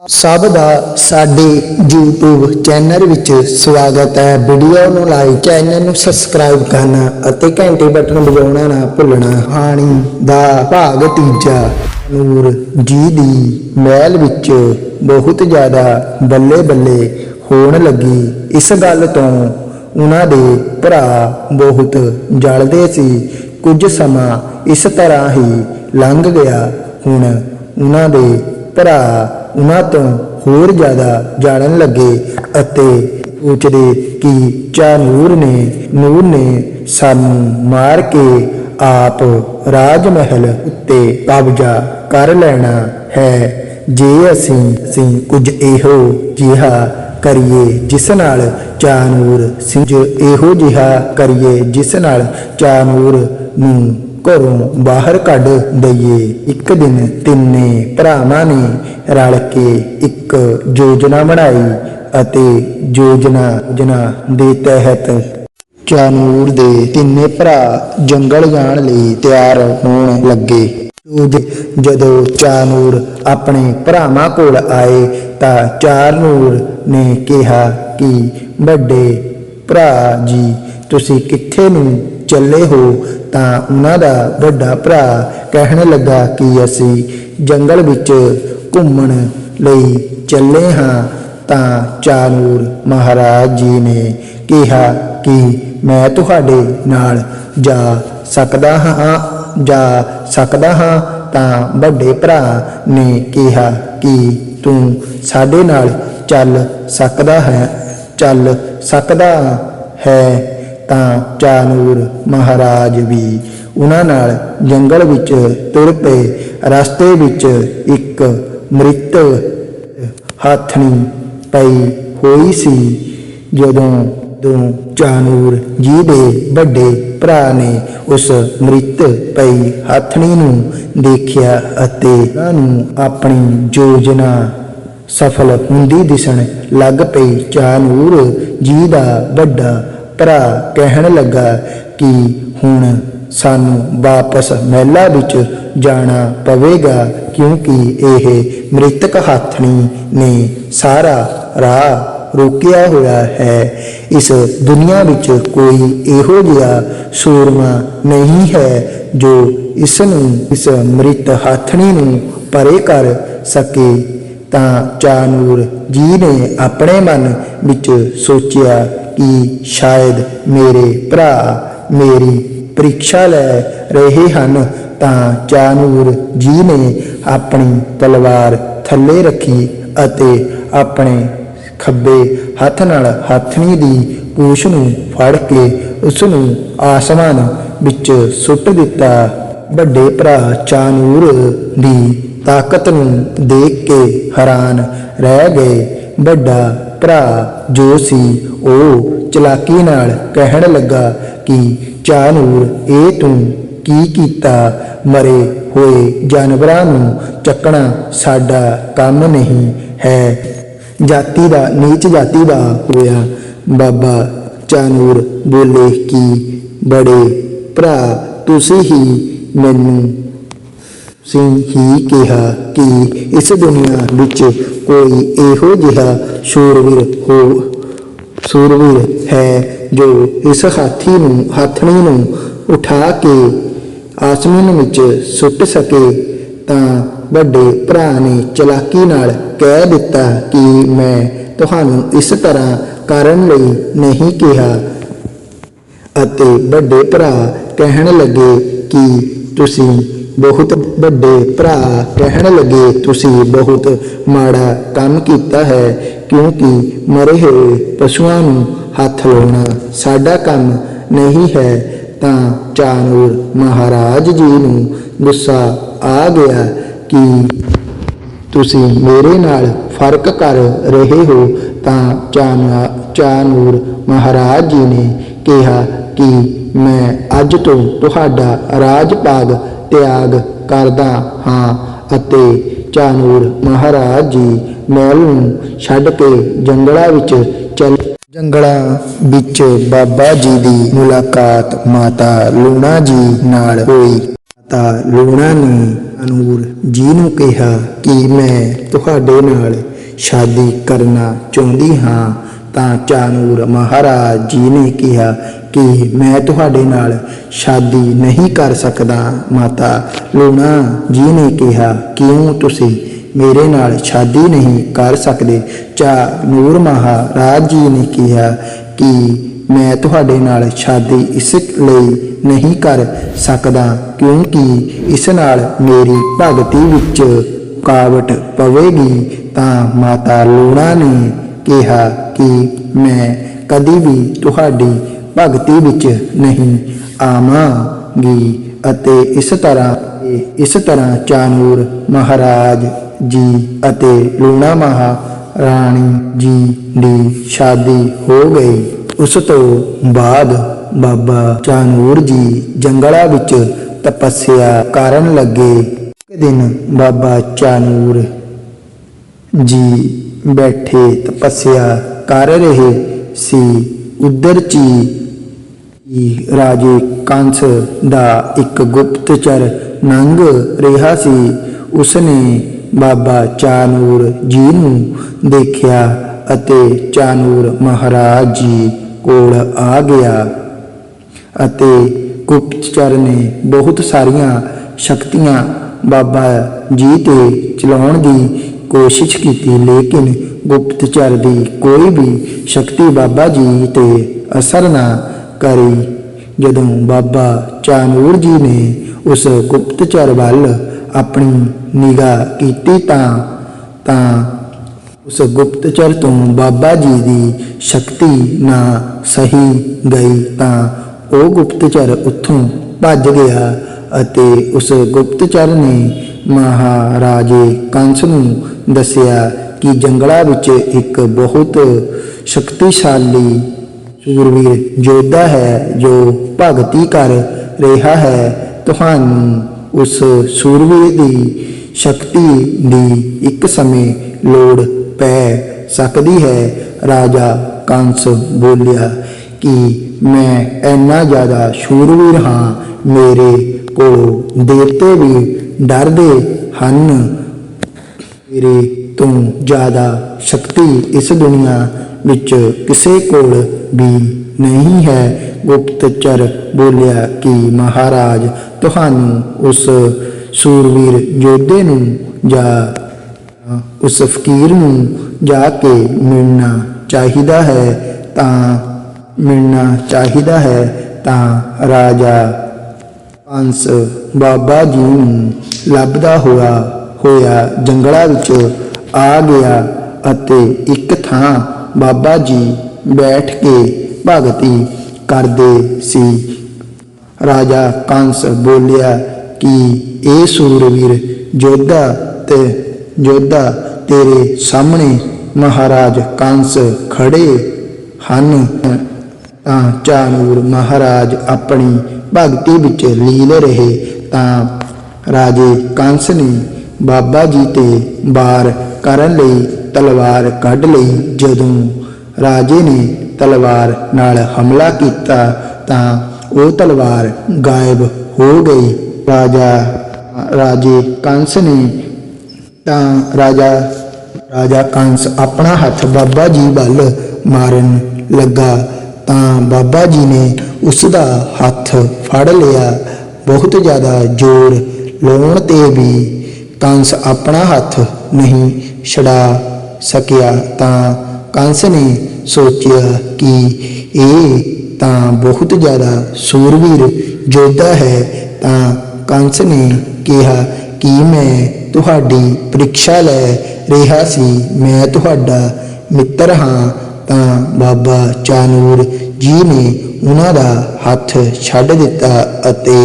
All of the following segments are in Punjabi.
ਸਭ ਦਾ ਸਾਡੇ YouTube ਚੈਨਲ ਵਿੱਚ ਸਵਾਗਤ ਹੈ। ਵੀਡੀਓ ਨੂੰ ਲਾਈਕ ਚੈਨਲ ਨੂੰ ਸਬਸਕ੍ਰਾਈਬ ਕਰਨਾ ਅਤੇ ਘੰਟੀ ਬਟਨ ਵਜਾਉਣਾ ਨਾ ਭੁੱਲਣਾ। ਹਾਣੀ ਦਾ ਭਾਗ ਤੀਜਾ। ਨੂਰ ਜੀ ਦੀ ਮਹਿਲ ਵਿੱਚ ਬਹੁਤ ਜ਼ਿਆਦਾ ਬੱਲੇ ਬੱਲੇ ਹੋਣ ਲੱਗੀ। ਇਸ ਗੱਲ ਤੋਂ ਉਹਨਾਂ ਦੇ ਭਰਾ ਬਹੁਤ ਜਲਦੇ ਸੀ। ਕੁਝ ਸਮਾਂ ਇਸ ਤਰ੍ਹਾਂ ਹੀ ਲੰਘ ਗਿਆ। ਹੁਣ ਉਹਨਾਂ ਦੇ ਭਰਾ, ਉਹਨਾਂ ਤੋਂ ਹੋਰ ਜ਼ਿਆਦਾ ਜਾਣਨ ਲੱਗੇ ਅਤੇ ਪੁੱਛਦੇ ਕਿ ਚਾ ਨੂਰ ਨੇ ਨੂਰ ਨੇ ਸਾਨੂੰ ਮਾਰ ਕੇ ਆਪ ਰਾਜ ਮਹਿਲ ਉੱਤੇ ਕਬਜ਼ਾ ਕਰ ਲੈਣਾ ਹੈ। ਜੇ ਅਸੀਂ ਅਸੀਂ ਕੁਝ ਇਹੋ ਜਿਹਾ ਕਰੀਏ ਜਿਸ ਨਾਲ ਚਾਨੂਰ ਸਿੰਘ, ਇਹੋ ਜਿਹਾ ਕਰੀਏ ਜਿਸ ਨਾਲ ਚਾਨੂਰ ਨੂੰ ਘਰੋਂ ਬਾਹਰ ਕੱਢ ਦਈਏ। ਇੱਕ ਦਿਨ ਤਿੰਨੇ ਭਰਾਵਾਂ ਨੇ ਰਲ ਕੇ ਇੱਕ ਯੋਜਨਾ ਬਣਾਈ ਅਤੇ ਯੋਜਨਾ ਜਨਾ ਦੇ ਤਹਿਤ ਚਾਨੂਰ ਦੇ ਤਿੰਨੇ ਭਰਾ ਜੰਗਲ ਜਾਣ ਲਈ ਤਿਆਰ ਹੋਣ ਲੱਗੇ। ਜਦ- ਜਦੋਂ ਚਾਨੂਰ ਆਪਣੇ ਭਰਾਵਾਂ ਕੋਲ ਆਏ ਤਾਂ ਚਾਨੂਰ ਨੇ ਕਿਹਾ ਕਿ, ਵੱਡੇ ਭਰਾ ਜੀ, ਤੁਸੀਂ ਕਿੱਥੇ ਨੂੰ ਚੱਲੇ ਹੋ ਤਾਂ ਉਹਨਾਂ ਦਾ ਵੱਡਾ ਭਰਾ ਕਹਿਣ ਲੱਗਾ ਕਿ ਅਸੀਂ ਜੰਗਲ ਵਿੱਚ ਘੁੰਮਣ ਲਈ ਚੱਲੇ ਹਾਂ ਤਾਂ ਚਾਨੂਰ ਮਹਾਰਾਜ ਜੀ ਨੇ ਕਿਹਾ ਕਿ ਮੈਂ ਤੁਹਾਡੇ ਨਾਲ ਜਾ ਸਕਦਾ ਹਾਂ, ਜਾ ਸਕਦਾ ਹਾਂ ਤਾਂ ਵੱਡੇ ਭਰਾ ਨੇ ਕਿਹਾ ਕਿ ਤੂੰ ਸਾਡੇ ਨਾਲ ਚੱਲ ਸਕਦਾ ਹੈ, ਚੱਲ ਸਕਦਾ ਹੈ। ਤਾਂ ਚਾਨੂਰ ਮਹਾਰਾਜ ਵੀ ਉਹਨਾਂ ਨਾਲ ਜੰਗਲ ਵਿੱਚ ਤੁਰ ਪਏ, ਰਸਤੇ ਵਿੱਚ ਇੱਕ ਮ੍ਰਿਤ ਹਾਥਣੀ ਪਈ ਹੋਈ ਸੀ। ਜਦੋਂ ਦੋ ਚਾਨੂਰ ਜੀ ਦੇ ਵੱਡੇ ਭਰਾ ਨੇ ਉਸ ਮ੍ਰਿਤ ਪਈ ਹਾਥਣੀ ਨੂੰ ਦੇਖਿਆ ਅਤੇ ਉਹਨਾਂ ਨੂੰ ਆਪਣੀ ਯੋਜਨਾ ਸਫਲ ਹੁੰਦੀ ਦਿਸਣ ਲੱਗ ਪਈ। ਚਾਨੂਰ ਜੀ ਦਾ ਵੱਡਾ ਭਰਾ ਕਹਿਣ ਲੱਗਾ ਕਿ ਹੁਣ ਸਾਨੂੰ ਵਾਪਸ ਮਹਿਲਾ ਵਿੱਚ ਜਾਣਾ ਪਵੇਗਾ ਕਿਉਂਕਿ ਇਹ ਮ੍ਰਿਤਕ ਹਾਥਣੀ ਨੇ ਸਾਰਾ ਰਾਹ ਰੋਕਿਆ ਹੋਇਆ ਹੈ। ਇਸ ਦੁਨੀਆ ਵਿੱਚ ਕੋਈ ਇਹੋ ਜਿਹਾ ਸੂਰਮਾ ਨਹੀਂ ਹੈ ਜੋ ਇਸ ਨੂੰ ਇਸ ਮ੍ਰਿਤ ਹਾਥਣੀ ਨੂੰ ਪਰੇ ਕਰ ਸਕੇ। ਤਾਂ ਚਾਨੂਰ ਜੀ ਨੇ ਆਪਣੇ ਮਨ ਵਿੱਚ ਸੋਚਿਆ ਕਿ ਸ਼ਾਇਦ ਮੇਰੇ ਭਰਾ ਮੇਰੀ ਪ੍ਰੀਖਿਆ ਲੈ ਰਹੇ ਹਨ, ਤਾਂ ਚਾਨੂਰ ਜੀ ਨੇ ਆਪਣੀ ਤਲਵਾਰ ਥੱਲੇ ਰੱਖੀ ਅਤੇ ਆਪਣੇ ਖੱਬੇ ਹੱਥ ਨਾਲ ਹੱਥਣੀ ਦੀ ਪੂਛ ਨੂੰ ਫੜ ਕੇ ਉਸ ਨੂੰ ਆਸਮਾਨ ਵਿੱਚ ਸੁੱਟ ਦਿੱਤਾ। ਵੱਡੇ ਭਰਾ ਚਾਨੂਰ ਦੀ ਤਾਕਤ ਨੂੰ ਦੇਖ ਕੇ ਹੈਰਾਨ ਰਹਿ ਗਏ। ਵੱਡਾ ਭਰਾ ਜੋ ਸੀ, ਉਹ ਚਲਾਕੀ ਨਾਲ ਕਹਿਣ ਲੱਗਾ ਕਿ, ਚਾਨੂਰ, ਇਹ ਤੂੰ ਕੀ ਕੀਤਾ? ਮਰੇ ਹੋਏ ਜਾਨਵਰਾਂ ਨੂੰ ਚੱਕਣਾ ਸਾਡਾ ਕੰਮ ਨਹੀਂ ਹੈ। ਜਾਤੀ ਦਾ, ਨੀਚ ਜਾਤੀ ਦਾ ਹੋਇਆ। ਬਾਬਾ ਚਾਨੂਰ ਬੋਲੇ ਕਿ, ਬੜੇ ਭਰਾ, ਤੁਸੀਂ ਹੀ ਮੈਨੂੰ ਸਿੰਘ ਹੀ ਕਿਹਾ ਕਿ ਇਸ ਦੁਨੀਆ ਵਿੱਚ ਕੋਈ ਇਹੋ ਜਿਹਾ ਸ਼ੂਰਵੀਰ ਹੋ, ਸੂਰਵੀਰ ਹੈ ਜੋ ਇਸ ਹਾਥੀ ਨੂੰ, ਹਾਥਣੀ ਨੂੰ ਉਠਾ ਕੇ ਆਸਮਾਨ ਵਿੱਚ ਸੁੱਟ ਸਕੇ ਤਾਂ ਵੱਡੇ ਭਰਾ ਨੇ ਚਲਾਕੀ ਨਾਲ ਕਹਿ ਦਿੱਤਾ ਕਿ ਮੈਂ ਤੁਹਾਨੂੰ ਇਸ ਤਰ੍ਹਾਂ ਕਰਨ ਲਈ ਨਹੀਂ ਕਿਹਾ। ਅਤੇ ਵੱਡੇ ਭਰਾ ਕਹਿਣ ਲੱਗੇ ਕਿ ਤੁਸੀਂ ਬਹੁਤ ਵੱਡੇ ਭਰਾ ਕਹਿਣ ਲੱਗੇ, ਤੁਸੀਂ ਬਹੁਤ ਮਾੜਾ ਕੰਮ ਕੀਤਾ ਹੈ, ਕਿਉਂਕਿ ਮਰੇ ਹੋਏ ਪਸ਼ੂਆਂ ਨੂੰ ਹੱਥ ਲਾਉਣਾ ਸਾਡਾ ਕੰਮ ਨਹੀਂ ਹੈ। ਤਾਂ ਚਾਨੂਰ ਮਹਾਰਾਜ ਜੀ ਨੂੰ ਗੁੱਸਾ ਆ ਗਿਆ ਕਿ ਤੁਸੀਂ ਮੇਰੇ ਨਾਲ ਫ਼ਰਕ ਕਰ ਰਹੇ ਹੋ। ਤਾਂ ਚਾਨਾ ਚਾਨੂਰ ਮਹਾਰਾਜ ਜੀ ਨੇ ਕਿਹਾ ਕਿ ਮੈਂ ਅੱਜ ਤੋਂ ਤੁਹਾਡਾ ਰਾਜ ਭਾਗ ਤਿਆਗ ਕਰਦਾ ਹਾਂ ਅਤੇ ਚਾਨੂਰ ਮਹਾਰਾਜ ਜੀ ਮਹਿਲ ਨੂੰ ਛੱਡ ਕੇ ਜੰਗਲਾਂ ਵਿੱਚ ਚੱਲ ਜੰਗਲਾਂ ਵਿੱਚ ਬਾਬਾ ਜੀ ਦੀ ਮੁਲਾਕਾਤ ਮਾਤਾ ਲੂਣਾ ਜੀ ਨਾਲ ਹੋਈ। ਮਾਤਾ ਲੂਣਾ ਨੇ ਅਨੂਰ ਜੀ ਨੂੰ ਕਿਹਾ ਕਿ ਮੈਂ ਤੁਹਾਡੇ ਨਾਲ ਸ਼ਾਦੀ ਕਰਨਾ ਚਾਹੁੰਦੀ ਹਾਂ। ਤਾਂ ਚਾਨੂਰ ਮਹਾਰਾਜ ਜੀ ਨੇ ਕਿਹਾ ਕਿ ਮੈਂ ਤੁਹਾਡੇ ਨਾਲ ਸ਼ਾਦੀ ਨਹੀਂ ਕਰ ਸਕਦਾ, ਮਾਤਾ। ਲੂਣਾ ਜੀ ਨੇ ਕਿਹਾ, ਕਿਉਂ ਤੁਸੀਂ ਮੇਰੇ ਨਾਲ ਸ਼ਾਦੀ ਨਹੀਂ ਕਰ ਸਕਦੇ? ਚਾ ਨੂਰ ਮਹਾਰਾਜ ਜੀ ਨੇ ਕਿਹਾ ਕਿ ਮੈਂ ਤੁਹਾਡੇ ਨਾਲ ਸ਼ਾਦੀ ਇਸ ਲਈ ਨਹੀਂ ਕਰ ਸਕਦਾ, ਕਿਉਂਕਿ ਇਸ ਨਾਲ ਮੇਰੀ ਭਗਤੀ ਵਿੱਚ ਰੁਕਾਵਟ ਪਵੇਗੀ। ਤਾਂ ਮਾਤਾ ਲੂਣਾ ਨੇ ਕਿਹਾ ਕਿ ਮੈਂ ਕਦੀ ਵੀ ਤੁਹਾਡੀ ਭਗਤੀ ਵਿੱਚ ਨਹੀਂ ਆਵਾਂਗੀ ਅਤੇ ਇਸ ਤਰ੍ਹਾਂ ਇਸ ਤਰ੍ਹਾਂ ਚਾਨੂਰ ਮਹਾਰਾਜ ਜੀ ਅਤੇ ਲੂਣਾ ਮਹਾਰਾਣੀ ਜੀ ਦੀ ਸ਼ਾਦੀ ਹੋ ਗਈ। ਉਸ ਤੋਂ ਬਾਅਦ ਬਾਬਾ ਚਾਨੂਰ ਜੀ ਜੰਗਲਾਂ ਵਿੱਚ ਤਪੱਸਿਆ ਕਰਨ ਲੱਗੇ। ਇੱਕ ਦਿਨ ਬਾਬਾ ਚਾਨੂਰ ਜੀ ਬੈਠੇ ਤਪੱਸਿਆ ਕਰ ਰਹੇ ਸੀ, ਉਧਰ ਚੀ ਰਾਜੇ ਕੰਸ ਦਾ ਇੱਕ ਗੁਪਤਚਰ ਨੰਗ ਰਿਹਾ ਸੀ, ਉਸਨੇ ਬਾਬਾ ਚਾਨੂਰ ਜੀ ਨੂੰ ਦੇਖਿਆ ਅਤੇ ਚਾਨੂਰ ਮਹਾਰਾਜ ਜੀ ਕੋਲ ਆ ਗਿਆ ਅਤੇ ਗੁਪਤਚਰ ਨੇ ਬਹੁਤ ਸਾਰੀਆਂ ਸ਼ਕਤੀਆਂ ਬਾਬਾ ਜੀ ਤੇ ਚਲਾਉਣ ਦੀ ਕੋਸ਼ਿਸ਼ ਕੀਤੀ, ਲੇਕਿਨ ਗੁਪਤਚਰ ਦੀ ਕੋਈ ਵੀ ਸ਼ਕਤੀ ਬਾਬਾ ਜੀ ਤੇ ਅਸਰ ਨਾ ਕਰੀ। ਜਦੋਂ ਬਾਬਾ ਚਾਨੂਰ ਜੀ ਨੇ ਉਸ ਗੁਪਤਚਰ ਵੱਲ ਆਪਣੀ ਨਿਗਾਹ ਕੀਤੀ ਤਾਂ ਤਾਂ ਉਸ ਗੁਪਤਚਰ ਤੋਂ ਬਾਬਾ ਜੀ ਦੀ ਸ਼ਕਤੀ ਨਾ ਸਹੀ ਗਈ ਤਾਂ ਉਹ ਗੁਪਤਚਰ ਉੱਥੋਂ ਭੱਜ ਗਿਆ ਅਤੇ ਉਸ ਗੁਪਤਚਰ ਨੇ ਮਹਾਰਾਜੇ ਕੰਸ ਨੂੰ ਦੱਸਿਆ ਕਿ ਜੰਗਲਾਂ ਵਿੱਚ ਇੱਕ ਬਹੁਤ ਸ਼ਕਤੀਸ਼ਾਲੀ ਸੂਰਵੀਰ ਯੋਧਾ ਹੈ ਜੋ ਭਗਤੀ ਕਰ ਰਿਹਾ ਹੈ। ਤੁਹਾਨੂੰ ਉਸ ਸੂਰਵੀਰ ਦੀ ਸ਼ਕਤੀ ਦੀ ਇੱਕ ਸਮੇਂ ਲੋੜ ਪੈ ਸਕਦੀ ਹੈ। ਰਾਜਾ ਕੰਸ ਬੋਲਿਆ ਕਿ ਮੈਂ ਇੰਨਾ ਜ਼ਿਆਦਾ ਸ਼ੂਰਵੀਰ ਹਾਂ, ਮੇਰੇ ਕੋਲ ਦੇਵਤੇ ਵੀ ਡਰਦੇ ਹਨ। ਮੇਰੇ ਤੋਂ ਜ਼ਿਆਦਾ ਸ਼ਕਤੀ ਇਸ ਦੁਨੀਆ ਵਿੱਚ ਕਿਸੇ ਕੋਲ ਵੀ ਨਹੀਂ ਹੈ। ਗੁਪਤਚਰ ਬੋਲਿਆ ਕਿ ਮਹਾਰਾਜ, ਤੁਹਾਨੂੰ ਉਸ ਸੂਰਵੀਰ ਯੋਧੇ ਨੂੰ ਜਾਂ ਉਸ ਫਕੀਰ ਨੂੰ ਜਾ ਕੇ ਮਿਲਣਾ ਚਾਹੀਦਾ ਹੈ, ਤਾਂ ਮਿਲਣਾ ਚਾਹੀਦਾ ਹੈ, ਤਾਂ ਰਾਜਾ ਹੰਸ ਬਾਬਾ ਜੀ ਨੂੰ ਲੱਭਦਾ ਹੋਇਆ ਹੋਇਆ ਜੰਗਲਾਂ ਵਿੱਚ ਆ ਗਿਆ ਅਤੇ ਇੱਕ ਥਾਂ ਬਾਬਾ ਜੀ ਬੈਠ ਕੇ ਭਗਤੀ ਕਰਦੇ ਸੀ। ਰਾਜਾ ਕੰਸ ਬੋਲਿਆ ਕਿ ਇਹ ਸੂਰਵੀਰ ਯੋਧਾ ਤੇ ਯੋਧਾ ਤੇਰੇ ਸਾਹਮਣੇ ਮਹਾਰਾਜ ਕੰਸ ਖੜੇ ਹਨ। ਤਾਂ ਚਾਨੂਰ ਮਹਾਰਾਜ ਆਪਣੀ ਭਗਤੀ ਵਿੱਚ ਲੀਲ ਰਹੇ ਤਾਂ ਰਾਜੇ ਕੰਸ ਨੇ ਬਾਬਾ ਜੀ ਤੇ ਵਾਰ ਕਰਨ ਲਈ ਤਲਵਾਰ ਕੱਢ ਲਈ। ਜਦੋਂ ਰਾਜੇ ਨੇ ਤਲਵਾਰ ਨਾਲ ਹਮਲਾ ਕੀਤਾ ਤਾਂ ਉਹ ਤਲਵਾਰ ਗਾਇਬ ਹੋ ਗਈ। ਰਾਜਾ, ਰਾਜੇ ਕੰਸ ਨੇ ਤਾਂ ਰਾਜਾ ਰਾਜਾ ਕੰਸ ਆਪਣਾ ਹੱਥ ਬਾਬਾ ਜੀ ਵੱਲ ਮਾਰਨ ਲੱਗਾ। ਤਾਂ ਬਾਬਾ ਜੀ ਨੇ ਉਸ ਦਾ ਹੱਥ ਫੜ ਲਿਆ। ਬਹੁਤ ਜ਼ਿਆਦਾ ਜ਼ੋਰ ਲਾਉਣ ਤੇ ਵੀ ਕੰਸ ਆਪਣਾ ਹੱਥ ਨਹੀਂ ਛਡਾ ਸਕਿਆ ਤਾਂ ਕੰਸ ਨੇ ਸੋਚਿਆ ਕਿ ਇਹ ਤਾਂ ਬਹੁਤ ਜ਼ਿਆਦਾ ਸੂਰਵੀਰ ਯੋਧਾ ਹੈ। ਤਾਂ ਕੰਸ ਨੇ ਕਿਹਾ ਕਿ ਮੈਂ ਤੁਹਾਡੀ ਪ੍ਰੀਖਿਆ ਲੈ ਰਿਹਾ ਸੀ। ਮੈਂ ਤੁਹਾਡਾ ਮਿੱਤਰ ਹਾਂ। ਤਾਂ ਬਾਬਾ ਚਾਨੂਰ ਜੀ ਨੇ ਉਹਨਾਂ ਦਾ ਹੱਥ ਛੱਡ ਦਿੱਤਾ ਅਤੇ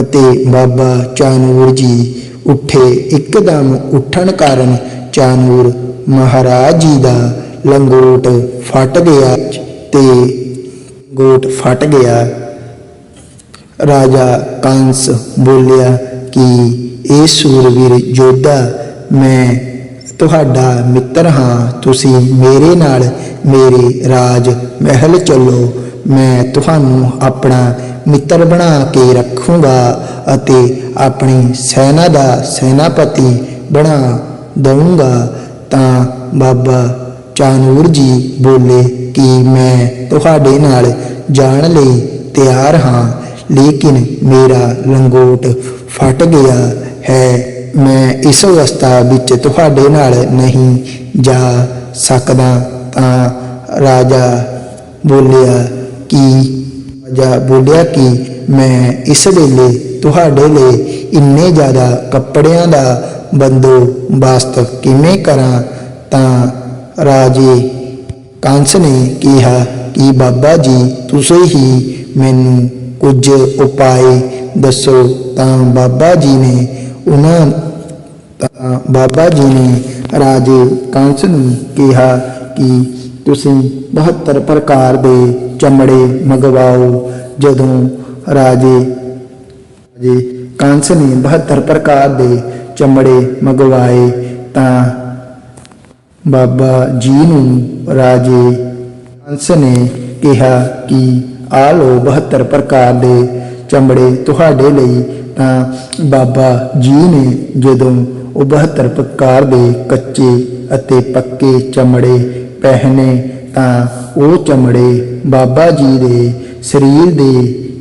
ਅਤੇ ਬਾਬਾ ਚਾਨੂਰ ਜੀ ਉੱਠੇ। ਇੱਕਦਮ ਉੱਠਣ ਕਾਰਨ ਚਾਨੂਰ ਮਹਾਰਾਜ ਜੀ ਦਾ ਲੰਗੋਟ ਫਟ ਗਿਆ ਤੇ ਗੋਟ ਫਟ ਗਿਆ। ਰਾਜਾ ਕੰਸ ਬੋਲਿਆ ਕਿ, ਇਹ ਸੂਰਵੀਰ ਯੋਧਾ, ਮੈਂ ਤੁਹਾਡਾ ਮਿੱਤਰ ਹਾਂ, ਤੁਸੀਂ ਮੇਰੇ ਨਾਲ ਮੇਰੇ ਰਾਜ ਮਹਿਲ ਚੱਲੋ। ਮੈਂ ਤੁਹਾਨੂੰ ਆਪਣਾ ਮਿੱਤਰ ਬਣਾ ਕੇ ਰੱਖੂੰਗਾ ਅਤੇ ਆਪਣੀ ਸੈਨਾ ਦਾ ਸੈਨਾਪਤੀ ਬਣਾ ਦਊਂਗਾ। ਤਾਂ ਬਾਬਾ ਚਾਨੂਰ ਜੀ ਬੋਲੇ ਕਿ ਮੈਂ ਤੁਹਾਡੇ ਨਾਲ ਜਾਣ ਲਈ ਤਿਆਰ ਹਾਂ, ਲੇਕਿਨ ਮੇਰਾ ਲੰਗੋਟ ਫਟ ਗਿਆ ਹੈ। ਮੈਂ ਇਸ ਅਵਸਥਾ ਵਿੱਚ ਤੁਹਾਡੇ ਨਾਲ ਨਹੀਂ ਜਾ ਸਕਦਾ ਤਾਂ ਰਾਜਾ ਬੋਲਿਆ ਕਿ, ਰਾਜਾ ਬੋਲਿਆ ਕਿ ਮੈਂ ਇਸ ਵੇਲੇ ਤੁਹਾਡੇ ਲਈ ਇੰਨੇ ਜ਼ਿਆਦਾ ਕੱਪੜਿਆਂ ਦਾ ਬੰਦੋਬਸਤ ਕਿਵੇਂ ਕਰਾਂ? ਤਾਂ ਰਾਜੇ ਕੰਸ ਨੇ ਕਿਹਾ ਕਿ, ਬਾਬਾ ਜੀ, ਤੁਸੀਂ ਹੀ ਮੈਨੂੰ ਕੁਝ ਉਪਾਏ ਦੱਸੋ। ਤਾਂ ਬਾਬਾ ਜੀ ਨੇ ਉਹਨਾਂ ਤਾਂ ਬਾਬਾ ਜੀ ਨੇ ਰਾਜੇ ਕੰਸ ਨੂੰ ਕਿਹਾ ਕਿ ਤੁਸੀਂ 72 ਪ੍ਰਕਾਰ ਦੇ ਚਮੜੇ ਮੰਗਵਾਓ। ਜਦੋਂ ਰਾਜੇ ਜੀ ਕੰਸ ਨੇ 72 ਪ੍ਰਕਾਰ ਦੇ ਚਮੜੇ ਮੰਗਵਾਏ ਤਾਂ ਬਾਬਾ ਜੀ ਨੂੰ ਰਾਜੇ ਕੰਸ ਨੇ ਕਿਹਾ ਕਿ ਆ ਲੋ 72 ਪ੍ਰਕਾਰ ਦੇ ਚਮੜੇ ਤੁਹਾਡੇ ਲਈ ਬਾਬਾ ਜੀ ਨੇ ਜਦੋਂ ਉਹ 72 ਪ੍ਰਕਾਰ ਦੇ ਕੱਚੇ ਅਤੇ ਪੱਕੇ ਚਮੜੇ ਪਹਿਨੇ ਤਾਂ ਉਹ ਚਮੜੇ ਬਾਬਾ ਜੀ ਦੇ ਸਰੀਰ ਦੇ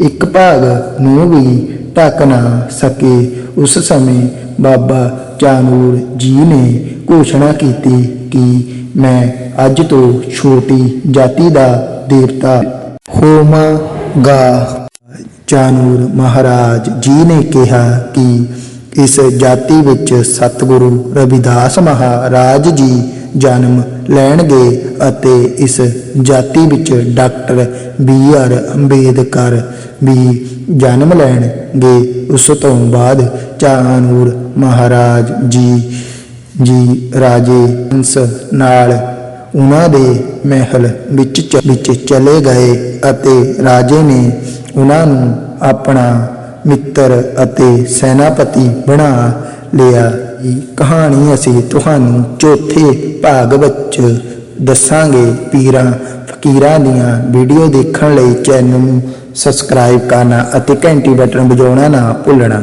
ਇੱਕ ਭਾਗ ਨੂੰ ਵੀ ਢੱਕ ਨਾ ਸਕੇ, ਉਸ ਸਮੇਂ ਬਾਬਾ ਚਾਨੂਰ ਜੀ ਨੇ ਘੋਸ਼ਣਾ ਕੀਤੀ ਕਿ ਮੈਂ ਅੱਜ ਤੋਂ ਛੋਟੀ ਜਾਤੀ ਦਾ ਦੇਵਤਾ ਹੋਵਾਂਗਾ। ਚਾਨੂਰ ਮਹਾਰਾਜ ਜੀ ਨੇ ਕਿਹਾ ਕਿ ਇਸ ਜਾਤੀ ਵਿੱਚ ਸਤਿਗੁਰੂ ਰਵਿਦਾਸ ਮਹਾਰਾਜ ਜੀ ਜਨਮ ਲੈਣਗੇ ਅਤੇ ਇਸ ਜਾਤੀ ਵਿੱਚ ਡਾਕਟਰ ਬੀ ਆਰ ਅੰਬੇਦਕਰ ਵੀ ਜਨਮ ਲੈਣਗੇ। ਉਸ ਤੋਂ ਬਾਅਦ ਚਾਨੂਰ ਮਹਾਰਾਜ ਜੀ ਜੀ ਰਾਜੇ ਹੰਸ ਨਾਲ ਉਹਨਾਂ ਦੇ ਮਹਿਲ ਵਿੱਚ ਚ- ਵਿੱਚ ਚਲੇ ਗਏ ਅਤੇ ਰਾਜੇ ਨੇ ਉਹਨਾਂ ਨੂੰ ਆਪਣਾ ਮਿੱਤਰ ਅਤੇ ਸੈਨਾਪਤੀ ਬਣਾ ਲਿਆ ਇਹ ਕਹਾਣੀ ਅਸੀਂ ਤੁਹਾਨੂੰ ਚੌਥੇ ਭਾਗ ਵਿੱਚ ਦੱਸਾਂਗੇ। ਪੀਰਾਂ ਫਕੀਰਾਂ ਦੀਆਂ ਵੀਡੀਓ ਦੇਖਣ ਲਈ ਚੈਨਲ ਨੂੰ ਸਬਸਕ੍ਰਾਈਬ ਕਰਨਾ ਅਤੇ ਘੰਟੀ ਬਟਨ ਵਜਾਉਣਾ ਨਾ ਭੁੱਲਣਾ।